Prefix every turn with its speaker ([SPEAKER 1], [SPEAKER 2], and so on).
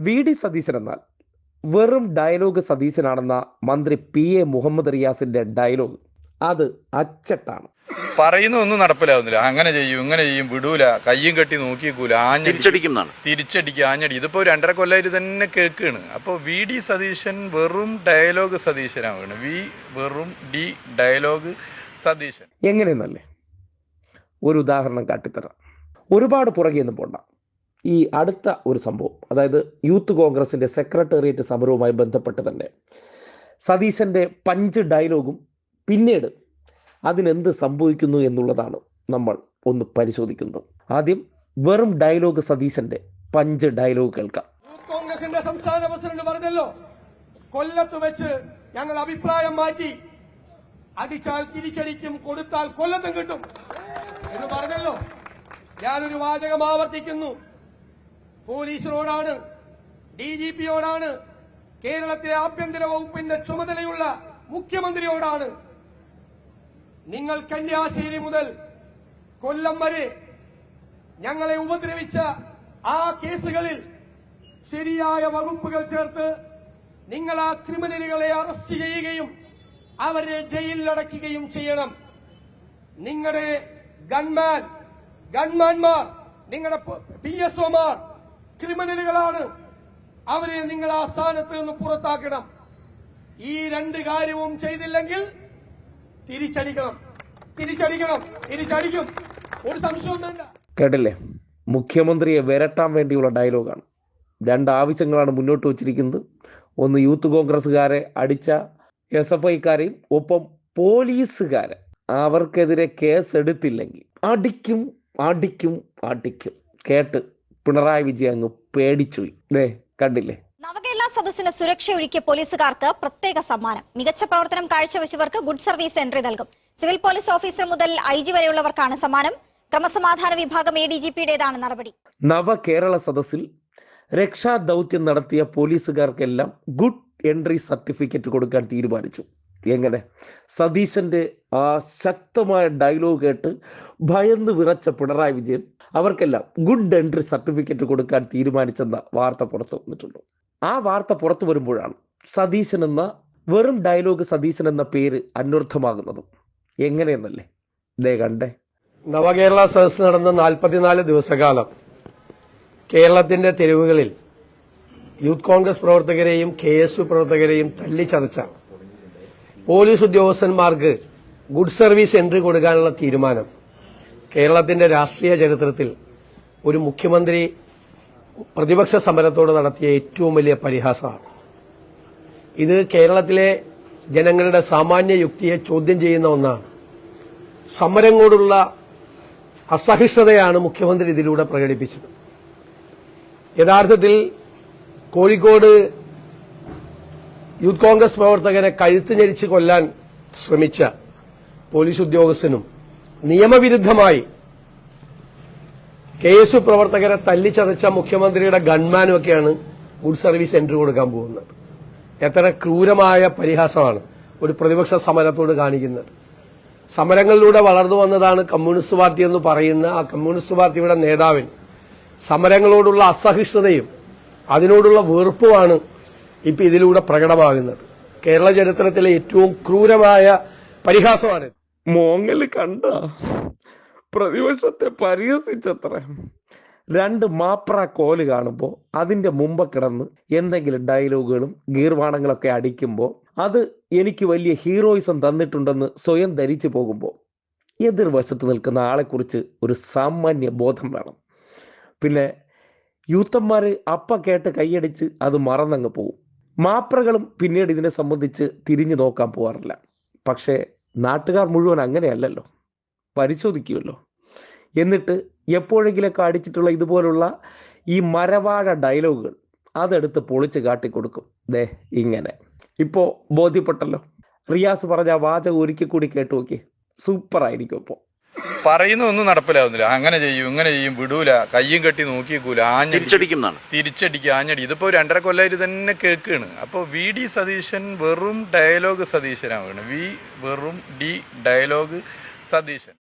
[SPEAKER 1] V D Satheesan എന്നാൽ വെറും dialogue സതീശനാണെന്ന മന്ത്രി പി എ മുഹമ്മദ് റിയാസിന്റെ ഡയലോഗ് അത് അച്ചട്ടാണ്.
[SPEAKER 2] പറയുന്ന ഒന്നും നടപ്പിലാവുന്നില്ല. അങ്ങനെ ചെയ്യും ഇങ്ങനെ ചെയ്യും വിടൂല കയ്യും കെട്ടി നോക്കിക്കൂല ആഞ്ഞടിച്ചടിക്കും
[SPEAKER 3] തിരിച്ചടിക്കും
[SPEAKER 2] തിരിച്ചടിക്കുക ആഞ്ഞടി. ഇതിപ്പോ രണ്ടര കൊല്ലായിട്ട് തന്നെ കേൾക്കുകയാണ് അപ്പോൾ വി ഡി സതീശൻ വെറും ഡയലോഗ് സതീശനാണ് വി വെറും ഡി ഡയലോഗ് സതീശൻ.
[SPEAKER 1] എങ്ങനെയെന്നല്ലേ? ഒരു ഉദാഹരണം കാട്ടിത്തരാം. ഒരുപാട് പുറകെ ഒന്നും പോണ്ട. ഈ അടുത്ത ഒരു സംഭവം അതായത് യൂത്ത് കോൺഗ്രസിന്റെ സെക്രട്ടേറിയറ്റ് സമരവുമായി ബന്ധപ്പെട്ട് തന്നെ സതീശന്റെ പഞ്ച് ഡയലോഗും പിന്നീട് അതിനെന്ത് സംഭവിക്കുന്നു എന്നുള്ളതാണ് നമ്മൾ ഒന്ന് പരിശോധിക്കുന്നത്. ആദ്യം വെറും ഡയലോഗ് സതീശന്റെ പഞ്ച് ഡയലോഗ് കേൾക്കാം.
[SPEAKER 4] കോൺഗ്രസിന്റെ സംസ്ഥാന പ്രസിഡന്റ് പറഞ്ഞല്ലോ കൊല്ലത്ത് വെച്ച് ഞങ്ങൾ അഭിപ്രായം മാറ്റി അടിച്ചാൽ തിരിച്ചടിക്കും കൊടുത്താൽ കൊല്ലത്തും കിട്ടും എന്ന് പറഞ്ഞല്ലോ. ഞാനൊരു വാചകം ആവർത്തിക്കുന്നു. പോലീസിനോടാണ് ഡി ജി പിയോടാണ് കേരളത്തിലെ ആഭ്യന്തര വകുപ്പിന്റെ ചുമതലയുള്ള മുഖ്യമന്ത്രിയോടാണ്. നിങ്ങൾ കന്യാശേരി മുതൽ കൊല്ലം വരെ ഞങ്ങളെ ഉപദ്രവിച്ച ആ കേസുകളിൽ ശരിയായ വകുപ്പുകൾ ചേർത്ത് നിങ്ങൾ ആ ക്രിമിനലുകളെ അറസ്റ്റ് ചെയ്യുകയും അവരെ ജയിലിലടയ്ക്കുകയും ചെയ്യണം. നിങ്ങളുടെ ഗൺമാൻ ഗൺമാൻമാർ നിങ്ങളുടെ പി എസ് ക്രിമിനലുകളാണ്. അവരെ നിങ്ങൾ ആ സ്ഥാനത്ത് നിന്ന് പുറത്താക്കണം. ഈ രണ്ട് കാര്യവും ചെയ്തില്ലെങ്കിൽ തിരിച്ചടിക്കണം. തിരിച്ചടിക്കണം. തിരിച്ചടിക്കും. ഒരു സംശയവും
[SPEAKER 1] കേട്ടില്ലേ? മുഖ്യമന്ത്രിയെ വരട്ടാൻ വേണ്ടിയുള്ള ഡയലോഗാണ്. രണ്ട് ആവശ്യങ്ങളാണ് മുന്നോട്ട് വച്ചിരിക്കുന്നത്. ഒന്ന് യൂത്ത് കോൺഗ്രസ്സുകാരെ അടിച്ച എസ് എഫ് ഐക്കാരെയും ഒപ്പം പോലീസുകാരെ. അവർക്കെതിരെ കേസ് എടുത്തില്ലെങ്കിൽ അടിക്കും അടിക്കും അടിക്കും. കേട്ട് പിണറായി വിജയൻ അങ്ങ് പേടിച്ചുപോയി. ദേ കണ്ടില്ലേ?
[SPEAKER 5] നവകേരള സദസ്സിന് സുരക്ഷ ഒരുക്കിയ പോലീസുകാർക്ക് പ്രത്യേക സമ്മാനം. മികച്ച പ്രവർത്തനം കാഴ്ചവെച്ചവർക്ക് ഗുഡ് സർവീസ് എൻട്രി നൽകും. സിവിൽ പോലീസ് ഓഫീസർ മുതൽ ഐ ജി വരെയുള്ളവർക്കാണ് സമ്മാനം. ക്രമസമാധാന വിഭാഗം എ ഡി ജി പിയുടേതാണ് നടപടി.
[SPEAKER 1] നവകേരള സദസ്സിൽ രക്ഷാ ദൗത്യം നടത്തിയ പോലീസുകാർക്കെല്ലാം ഗുഡ് എൻട്രി സർട്ടിഫിക്കറ്റ് കൊടുക്കാൻ തീരുമാനിച്ചു. എങ്ങനെ? സതീശന്റെ ആ ശക്തമായ ഡയലോഗ് കേട്ട് ഭയന്ന് വിറച്ച പിണറായി വിജയൻ അവർക്കെല്ലാം ഗുഡ് എൻട്രി സർട്ടിഫിക്കറ്റ് കൊടുക്കാൻ തീരുമാനിച്ചെന്ന വാർത്ത പുറത്തു വന്നിട്ടുണ്ട്. ആ വാർത്ത പുറത്തു വരുമ്പോഴാണ് സതീശൻ എന്ന വെറും ഡയലോഗ് സതീശൻ എന്ന പേര് അന്വർത്ഥമാകുന്നതും. എങ്ങനെയെന്നല്ലേ? ദേ കണ്ടേ.
[SPEAKER 4] നവകേരള സദസ് നടന്ന നാൽപ്പത്തിനാല് ദിവസകാലം കേരളത്തിന്റെ തെരുവുകളിൽ യൂത്ത് കോൺഗ്രസ് പ്രവർത്തകരെയും കെ എസ് യു പ്രവർത്തകരെയും തല്ലിച്ചതച്ച പോലീസ് ഉദ്യോഗസ്ഥന്മാർക്ക് ഗുഡ് സർവീസ് എൻട്രി കൊടുക്കാനുള്ള തീരുമാനം കേരളത്തിന്റെ രാഷ്ട്രീയ ചരിത്രത്തിൽ ഒരു മുഖ്യമന്ത്രി പ്രതിപക്ഷ സമരത്തോട് നടത്തിയ ഏറ്റവും വലിയ പരിഹാസമാണ്. ഇത് കേരളത്തിലെ ജനങ്ങളുടെ സാമാന്യ യുക്തിയെ ചോദ്യം ചെയ്യുന്ന ഒന്നാണ്. സമരങ്ങളോടുള്ള അസഹിഷ്ണുതയാണ് മുഖ്യമന്ത്രി ഇതിലൂടെ പ്രകടിപ്പിച്ചത്. യഥാർത്ഥത്തിൽ കോഴിക്കോട് യൂത്ത് കോൺഗ്രസ് പ്രവർത്തകരെ കഴുത്ത് ഞെരിച്ച് കൊല്ലാൻ ശ്രമിച്ച പോലീസ് ഉദ്യോഗസ്ഥനും നിയമവിരുദ്ധമായി കെ പ്രവർത്തകരെ തല്ലിച്ചതച്ച മുഖ്യമന്ത്രിയുടെ ഗൺമാനും ഒക്കെയാണ് ഗുഡ് സർവീസ് എൻട്രി കൊടുക്കാൻ പോകുന്നത്. എത്ര ക്രൂരമായ പരിഹാസമാണ് ഒരു പ്രതിപക്ഷ സമരത്തോട് കാണിക്കുന്നത്. സമരങ്ങളിലൂടെ വളർന്നു വന്നതാണ് കമ്മ്യൂണിസ്റ്റ് പാർട്ടി എന്ന് പറയുന്ന ആ കമ്മ്യൂണിസ്റ്റ് പാർട്ടിയുടെ നേതാവിന് സമരങ്ങളോടുള്ള അസഹിഷ്ണുതയും അതിനോടുള്ള വെറുപ്പുമാണ് ഇപ്പൊ ഇതിലൂടെ പ്രകടമാകുന്നത്. കേരള ചരിത്രത്തിലെ ഏറ്റവും ക്രൂരമായ പരിഹാസമാണ്
[SPEAKER 1] മോങ്ങൽ കണ്ട പ്രതിപക്ഷത്തെ പരിഹസിച്ചത്ര. രണ്ട് മാപ്ര കോൽ കാണുമ്പോൾ അതിന്റെ മുമ്പ് കിടന്ന് എന്തെങ്കിലും ഡയലോഗുകളും ഗീർവാണങ്ങളൊക്കെ അടിക്കുമ്പോൾ അത് എനിക്ക് വലിയ ഹീറോയിസം തന്നിട്ടുണ്ടെന്ന് സ്വയം ധരിച്ചു പോകുമ്പോൾ എതിർവശത്ത് നിൽക്കുന്ന ആളെക്കുറിച്ച് ഒരു സാമാന്യ ബോധം വേണം. പിന്നെ യൂത്തന്മാർ അപ്പ കേട്ട് കൈയടിച്ച് അത് മറന്നങ്ങ് പോകും മാപ്രകളും പിന്നീട് ഇതിനെ സംബന്ധിച്ച് തിരിഞ്ഞു നോക്കാൻ പോകാറില്ല പക്ഷേ നാട്ടുകാർ മുഴുവൻ അങ്ങനെയല്ലല്ലോ. പരിശോധിക്കുമല്ലോ എന്നിട്ട് എപ്പോഴെങ്കിലൊക്കെ അടിച്ചിട്ടുള്ള ഇതുപോലുള്ള ഈ മരവാഴ ഡയലോഗുകൾ അതെടുത്ത് പൊളിച്ച് കാട്ടിക്കൊടുക്കും. ദേ ഇങ്ങനെ. ഇപ്പോൾ ബോധ്യപ്പെട്ടല്ലോ. റിയാസ് പറഞ്ഞ വാചകം ഒരിക്കൽ കൂടി കേട്ടു നോക്കി സൂപ്പറായിരിക്കും ഇപ്പോൾ
[SPEAKER 2] പറയുന്ന ഒന്നും നടപ്പിലാവുന്നില്ല. അങ്ങനെ ചെയ്യും ഇങ്ങനെ ചെയ്യും വിടൂല. കയ്യും കെട്ടി നോക്കിക്കൂല. ആഞ്ഞടിക്കും
[SPEAKER 3] തിരിച്ചടിക്കും
[SPEAKER 2] തിരിച്ചടിക്കുക ആഞ്ഞടി. ഇതിപ്പോ രണ്ടര കൊല്ലായിട്ട് തന്നെ കേൾക്കുകയാണ് അപ്പോൾ വി ഡി സതീശൻ വെറും ഡയലോഗ് സതീശനാവുകയാണ് വി വെറും ഡി ഡയലോഗ് സതീശൻ.